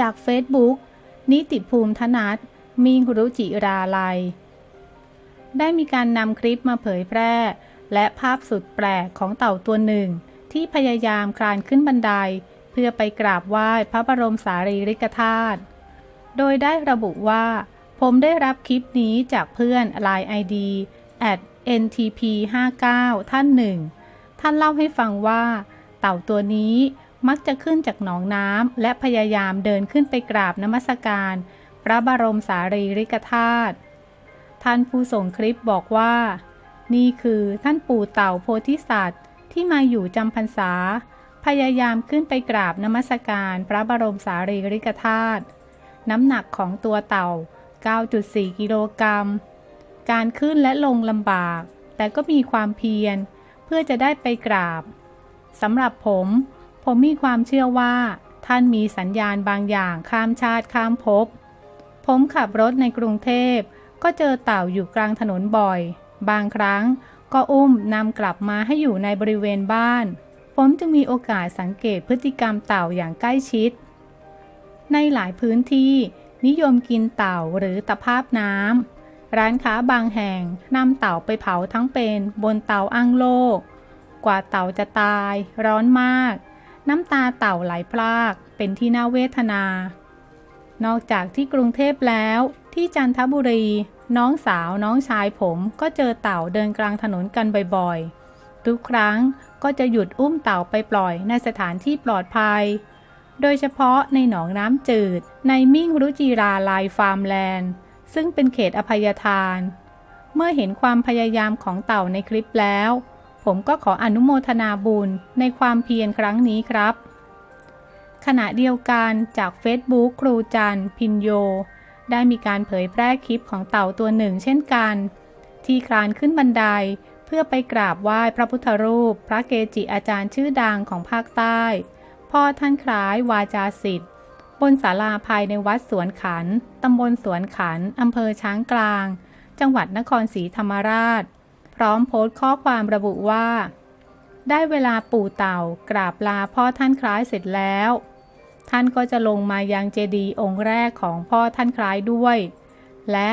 จากเฟซบุ๊กนิติภูมิธนัทมีงรุจิราลัย ได้มีการนำคลิปมาเผยแพร่ และภาพสุดแปลกของเต่าตัวหนึ่ง ที่พยายามคลานขึ้นบันได เพื่อไปกราบไหว้พระบรมสารีริกธาตุ โดยได้ระบุว่า ผมได้รับคลิปนี้จากเพื่อน Line ID at ntp 5 9 ท่านหนึ่ง ท่านเล่าให้ฟังว่า เต่าตัวนี้ มักจะขึ้นจากหนองน้ำและพยายามเดินขึ้นไปกราบนมัสการ พระบรมสารีริกธาตุท่านผู้ส่งคลิปบอกว่า นี่คือท่านปู่เต่าโพธิสัตว์ ที่มาอยู่จำพรรษา พยายามขึ้นไปกราบนมัสการพระบรมสารีริกธาตุน้ำหนักของตัวเต่า 9.4 กิโลกรัม การขึ้นและลงลำบาก แต่ก็มีความเพียร เพื่อจะได้ไปกราบสำหรับผม ผมมีความเชื่อว่า ท่านมีสัญญาณบางอย่างข้ามชาติข้ามภพ ผมขับรถในกรุงเทพ ก็เจอเต่าอยู่กลางถนนบ่อย บางครั้งก็อุ้มนำกลับมาให้อยู่ในบริเวณบ้าน ผมจึงมีโอกาสสังเกตพฤติกรรมเต่าอย่างใกล้ชิด ในหลายพื้นที่นิยมกินเต่าหรือตะภาพน้ำ ร้านค้าบางแห่งนำเต่าไปเผาทั้งเป็นบนเตาอ้างโลก กว่าเต่าจะตาย ร้อนมาก น้ำตาเต่าไหลพรากเป็นที่น่าเวทนา นอกจากที่กรุงเทพแล้ว ที่จันทบุรี น้องสาวน้องชายผมก็เจอเต่าเดินกลางถนนกันบ่อยๆ ทุกครั้งก็จะหยุดอุ้มเต่าไปปล่อยในสถานที่ปลอดภัย โดยเฉพาะในหนองน้ำจืด ในมิ่งรุจิราลายฟาร์มแลนด์ ซึ่งเป็นเขตอภัยทาน เมื่อเห็นความพยายามของเต่าในคลิปแล้ว ผมก็ขออนุโมทนาบุญในความเพียรครั้งนี้ครับ ขณะเดียวกันจากเฟซบุ๊กครูจันพินโย ได้มีการเผยแพร่คลิปของเต่าตัวหนึ่งเช่นกัน ที่คลานขึ้นบันไดเพื่อไปกราบไหว้พระพุทธรูป พระเกจิอาจารย์ชื่อดังของภาคใต้ พ่อท่านคล้ายวาจาสิทธิ์บนศาลาภายในวัดสวนขัน ตำบลสวนขัน อำเภอช้างกลาง จังหวัดนครศรีธรรมราช พร้อมโพสต์ข้อความระบุว่า ได้เวลาปู่เต่ากราบลาพ่อท่านคล้ายเสร็จแล้ว ท่านก็จะลงมายังเจดีย์องค์แรกของพ่อท่านคล้ายด้วย และ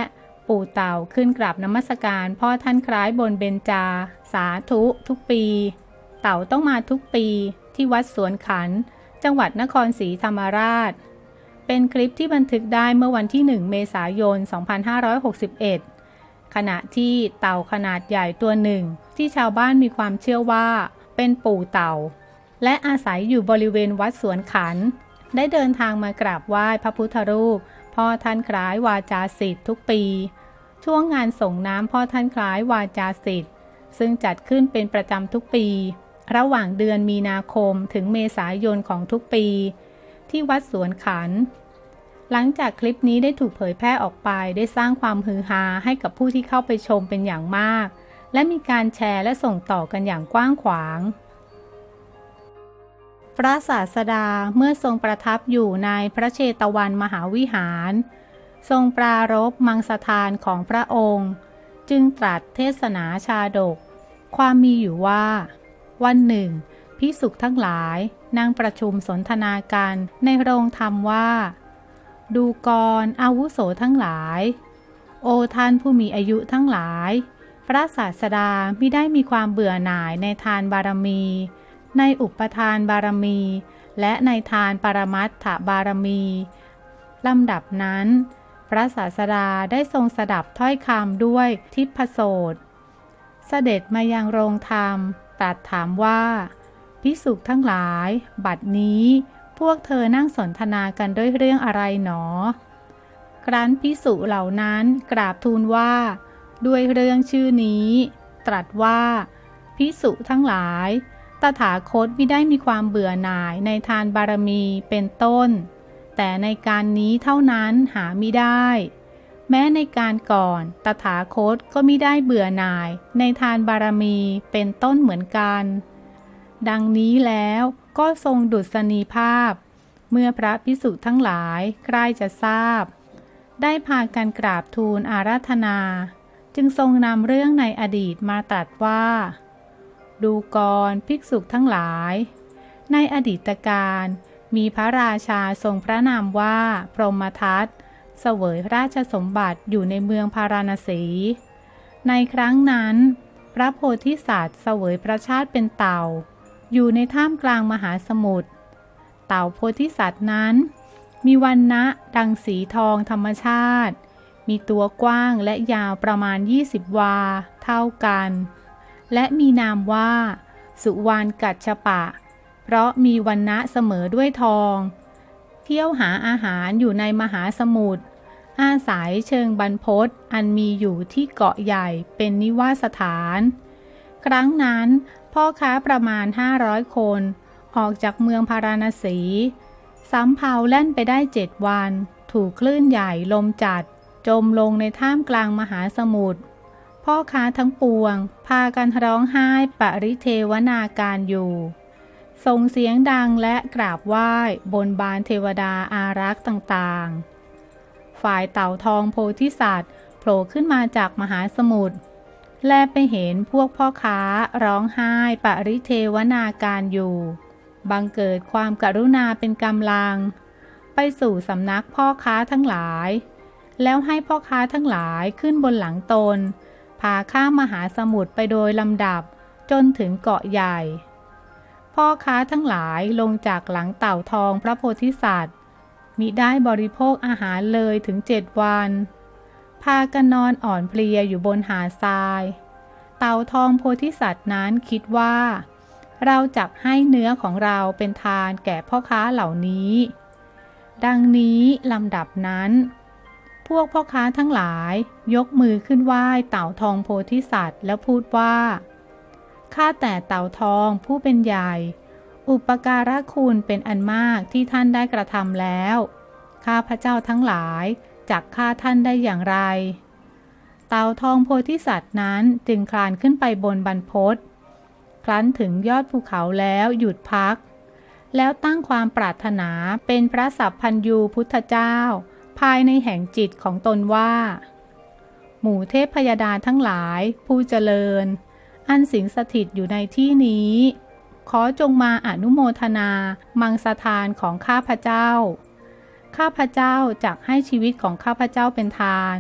ปู่เต่าขึ้นกราบนมัสการพ่อท่านคล้ายบนเบญจา สาธุ ทุกปี เต่าต้องมาทุกปีที่วัดสวนขัน จังหวัดนครศรีธรรมราช เป็นคลิปที่บันทึกได้เมื่อวันที่ 1 เมษายน 2561 ขณะที่เต่าขนาดใหญ่ตัวหนึ่ง ที่ชาวบ้านมีความเชื่อว่าเป็นปู่เต่า และอาศัยอยู่บริเวณวัดสวนขัน ได้เดินทางมากราบไหว้พระพุทธรูป พ่อท่านคล้ายวาจาสิทธิ์ทุกปี ช่วงงานส่งน้ำพ่อท่านคล้ายวาจาสิทธิ์ซึ่งจัดขึ้นเป็นประจำทุกปี ระหว่างเดือนมีนาคมถึงเมษายนของทุกปี ที่วัดสวนขัน หลังจากคลิปนี้ได้ถูกเผยแพร่ออกไป ได้สร้างความฮือฮาให้กับผู้ที่เข้าไปชมเป็นอย่างมาก และมีการแชร์และส่งต่อกันอย่างกว้างขวางพระศาสดาเมื่อทรงประทับอยู่ในพระเชตวันมหาวิหาร ทรงปรารบมังสถานของพระองค์ จึงตรัสเทศนาชาดก ความมีอยู่ว่า วันหนึ่งพิสุขทั้งหลายนั่งประชุมสนทนากันในโรงธรรมว่า ดูกรอาวุโสทั้งหลาย โอท่านผู้มีอายุทั้งหลาย พระศาสดาไม่ได้มีความเบื่อหน่ายในทานบารมี ในอุปทานบารมี และในทานปรมัตถบารมีลำดับนั้น พระศาสดาได้ทรงสดับถ้อยคำด้วยทิพโสตเสด็จมายังโรงธรรมตรัสถามว่า พิสุขทั้งหลาย บัดนี้ พวกเธอนั่งสนทนากันด้วยเรื่องอะไรหนอ ครั้นพิสุเหล่านั้นกราบทูลว่า ด้วยเรื่องชื่อนี้ ตรัสว่า พิสุทั้งหลาย ตถาคตไม่ได้มีความเบื่อหน่ายในทานบารมีเป็นต้น แต่ในการนี้เท่านั้นหาไม่ได้ แม้ในการก่อนตถาคตก็ไม่ได้เบื่อหน่ายในทานบารมีเป็นต้นเหมือนกัน ดังนี้แล้ว ก็ทรงดุษณีภาพ เมื่อพระพิสุทั้งหลายใกล้จะทราบ ได้พากันกราบทูลอาราธนา จึงทรงนำเรื่องในอดีตมาตรัสว่า ดูกรภิกษุทั้งหลาย ในอดีตการมีพระราชาทรงพระนามว่าพรหมทัตเสวยราชสมบัติอยู่ในเมืองพาราณสี ในครั้งนั้น พระโพธิสัตว์เสวยพระชาติเป็นเต่า อยู่ในท่ามกลางมหาสมุทร เต่าโพธิสัตว์นั้น มีวันนะดังสีทองธรรมชาติ มีตัวกว้างและยาวประมาณ 20 วา เท่ากัน และมีนามว่า สุวรรณกัจฉปะ เพราะมีวันนะเสมอด้วยทอง เที่ยวหาอาหารอยู่ในมหาสมุทร อาศัยเชิงบรรพตอันมีอยู่ที่เกาะใหญ่เป็นนิวาสถาน ครั้งนั้น พ่อค้าประมาณ 500 คน ออกจากเมืองพาราณสี สำเภาแล่นไปได้เจ็ดวัน ถูกคลื่นใหญ่ลมจัด จมลงในท่ามกลางมหาสมุทร พ่อค้าทั้งปวง พากันร้องไห้ปริเทวนาการอยู่ ส่งเสียงดังและกราบไหว้บนบานเทวดาอารักษ์ต่างๆ ฝ่ายเต่าทองโพธิสัตว์โผล่ขึ้นมาจากมหาสมุทร แลไปเห็นพวกพ่อค้าร้องไห้ปริเทวนาการอยู่ บังเกิดความกรุณาเป็นกำลัง ไปสู่สำนักพ่อค้าทั้งหลาย แล้วให้พ่อค้าทั้งหลายขึ้นบนหลังตน พาข้ามมหาสมุทรไปโดยลำดับจนถึงเกาะใหญ่ พ่อค้าทั้งหลายลงจากหลังเต่าทองพระโพธิสัตว์มิได้บริโภคอาหารเลยถึงเจ็ดวัน พากันนอนอ่อนเพลียอยู่บนหาดทราย เต่าทองโพธิสัตว์นั้นคิดว่า เราจักให้เนื้อของเราเป็นทานแก่พ่อค้าเหล่านี้ ดังนี้ลำดับนั้น พวกพ่อค้าทั้งหลายยกมือขึ้นไหว้เต่าทองโพธิสัตว์แล้วพูดว่าข้าแต่เต่าทองผู้เป็นใหญ่ อุปการะคุณเป็นอันมากที่ท่านได้กระทำแล้ว ข้าพระเจ้าทั้งหลาย จักฆ่าท่านได้อย่างไร เต่าทองโพธิสัตว์นั้นจึงคลานขึ้นไปบนบรรพตครั้นถึงยอดภูเขาแล้วหยุดพัก แล้วตั้งความปรารถนาเป็นพระสัพพัญยูพุทธเจ้า ภายในแห่งจิตของตนว่า หมู่เทพพยดาทั้งหลายผู้เจริญ อันสิงสถิตอยู่ในที่นี้ ขอจงมาอนุโมทนา มังสถานของข้าพเจ้า ข้าพเจ้าจักให้ชีวิตของข้าพเจ้าเป็นทาน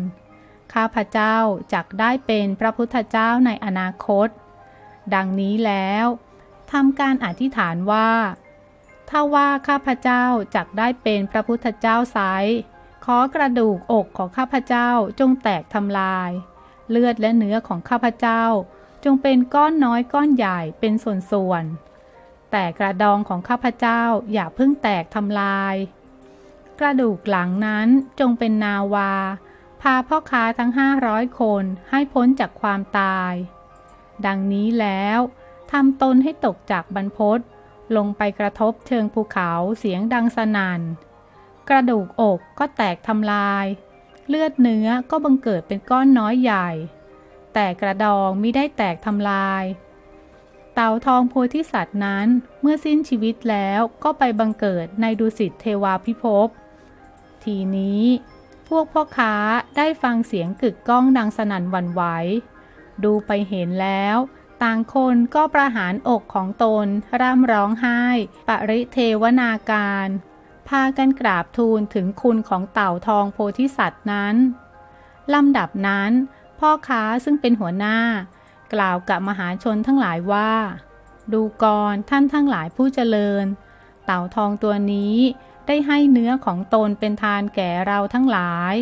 ข้าพเจ้าจักได้เป็นพระพุทธเจ้าในอนาคต ดังนี้แล้วทำการอธิษฐานว่า ถ้าว่าข้าพเจ้าจักได้เป็นพระพุทธเจ้าไซขอกระดูกอกของข้าพเจ้าจงแตกทำลาย เลือดและเนื้อของข้าพเจ้า จงเป็นก้อนน้อยก้อนใหญ่เป็นส่วนๆแต่กระดองของข้าพเจ้าอย่าเพิ่งแตกทำลาย กระดูกหลังนั้นจงเป็นนาวา พาพ่อค้าทั้งห้าร้อยคนให้พ้นจากความตาย ดังนี้แล้วทำตนให้ตกจากบรรพตลงไปกระทบเชิงภูเขาเสียงดังสนั่น กระดูกอกก็แตกทำลาย เลือดเนื้อก็บังเกิดเป็นก้อนน้อยใหญ่ แต่กระดองมิได้แตกทำลาย เต่าทองโพธิสัตว์นั้นเมื่อสิ้นชีวิตแล้วก็ไปบังเกิดในดุสิตเทวาพิภพ ทีนี้ พวกพ่อค้าได้ฟังเสียงกึกก้องดังสนั่นวันไหว ดูไปเห็นแล้ว ต่างคนก็ประหารอกของตน ร่ำร้องไห้ ปริเทวนาการ พากันกราบทูลถึงคุณของเต่าทองโพธิสัตว์นั้นลำดับนั้น พ่อค้าซึ่งเป็นหัวหน้า กล่าวกับมหาชนทั้งหลายว่า ดูกรท่านทั้งหลายผู้เจริญ เต่าทองตัวนี้ ได้ให้เนื้อของตนเป็นทานแก่เราทั้งหลาย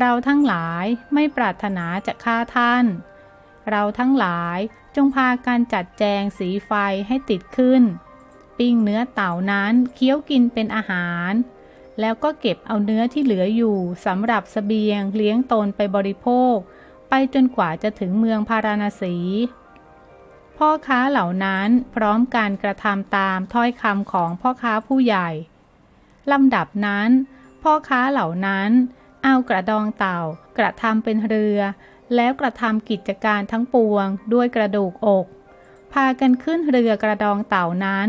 เราทั้งหลายไม่ปรารถนาจะฆ่าท่าน เราทั้งหลายจงพากันจัดแจงสีไฟให้ติดขึ้น ปิ้งเนื้อเต่านั้นเคี้ยวกินเป็นอาหาร แล้วก็เก็บเอาเนื้อที่เหลืออยู่สำหรับสเสบียงเลี้ยงตนไปบริโภค ไปจนกว่าจะถึงเมืองพาราณสีพ่อค้าเหล่านั้นพร้อมการกระทำตามถ้อยคำของพ่อค้าผู้ใหญ่ ลำดับนั้น พ่อค้าเหล่านั้น เอากระดองเต่ากระทำเป็นเรือ แล้วกระทำกิจการทั้งปวงด้วยกระดูกอก พากันขึ้นเรือกระดองเต่านั้น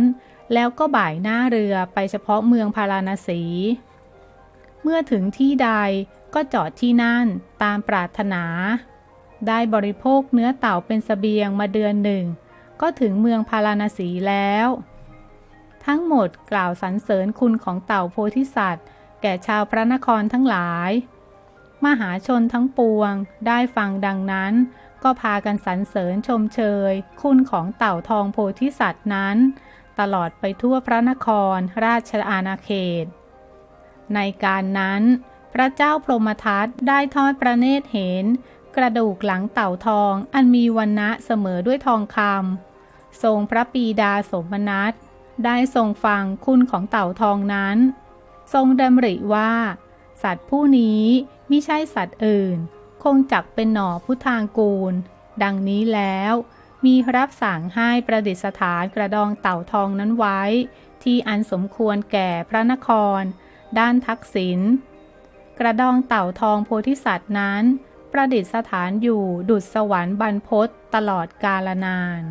แล้วก็บ่ายหน้าเรือไปเฉพาะเมืองพาราณสี เมื่อถึงที่ใดก็จอดที่นั่นตามปรารถนา ได้บริโภคเนื้อเต่าเป็นสเสบียงมาเดือนหนึ่ง ก็ถึงเมืองพาราณสีแล้ว ทั้งหมดกล่าวสรรเสริญคุณของเต่าโพธิสัตว์ แก่ชาวพระนครทั้งหลาย มหาชนทั้งปวงได้ฟังดังนั้น ก็พากันสรรเสริญชมเชย คุณของเต่าทองโพธิสัตว์นั้น ตลอดไปทั่วพระนครราชอาณาเขต ในการนั้น พระเจ้าพรหมทัตได้ทอดพระเนตรเห็น กระดูกหลังเต่าทองอันมีวันนะเสมอด้วยทองคำทรงพระปีดาสมนัต ได้ทรงฟังคุณของเต่าทองนั้น ทรงดำริว่า สัตว์ผู้นี้มิใช่สัตว์อื่น คงจักเป็นหน่อพุทธางกูล ดังนี้แล้วมีรับสั่งให้ประดิษฐานกระดองเต่าทองนั้นไว้ ที่อันสมควรแก่พระนคร ด้านทักษิณกระดองเต่าทองโพธิสัตว์นั้น ประดิษฐานอยู่ดุจสวรรค์บรรพตตลอดกาลนาน